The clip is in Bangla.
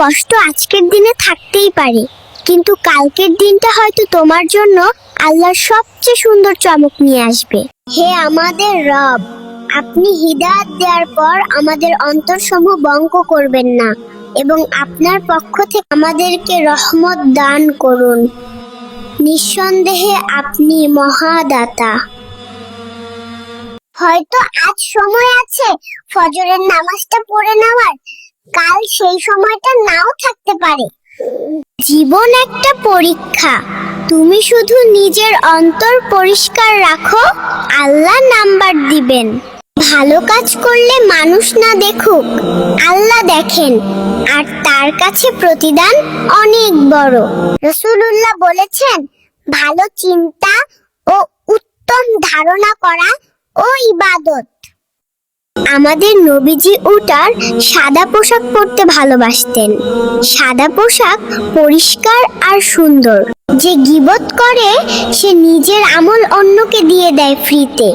কষ্ট আজকের দিনে থাকতেই পারে। কিন্তু কালকের দিনটা হয়তো তোমার জন্য আল্লাহর সবচেয়ে সুন্দর চমক নিয়ে আসবে। হে আমাদের রব, আপনি হিদায়াত দেওয়ার পর আমাদের অন্তরসমূহ বঙ্ক করবেন না এবং আপনার পক্ষ থেকে আমাদেরকে রহমত দান করুন। নিঃসন্দেহে আপনি মহাদাতা। হয়তো আজ সময় আছে ফজরের নামাজটা পড়ে নেওয়ার। কাল সেই সময়টা নাও থাকতে পারে। জীবন একটা পরীক্ষা। তুমি শুধু নিজের অন্তর পরিষ্কার রাখো, আল্লাহ নাম্বার দিবেন। ভালো কাজ করলে মানুষ না দেখুক, আল্লাহ দেখেন। আর তার কাছে প্রতিদান অনেক বড়। রসুলুল্লাহ বলেছেন, ভালো চিন্তা ও উত্তম ধারণা করা ও ইবাদত। আমাদের নবীজি উটার সাদা পোশাক পরতে ভালোবাসতেন। সাদা পোশাক পরিষ্কার আর সুন্দর। যে গিবত করে, সে নিজের আমল অন্যকে দিয়ে দেয় ফ্রিতে।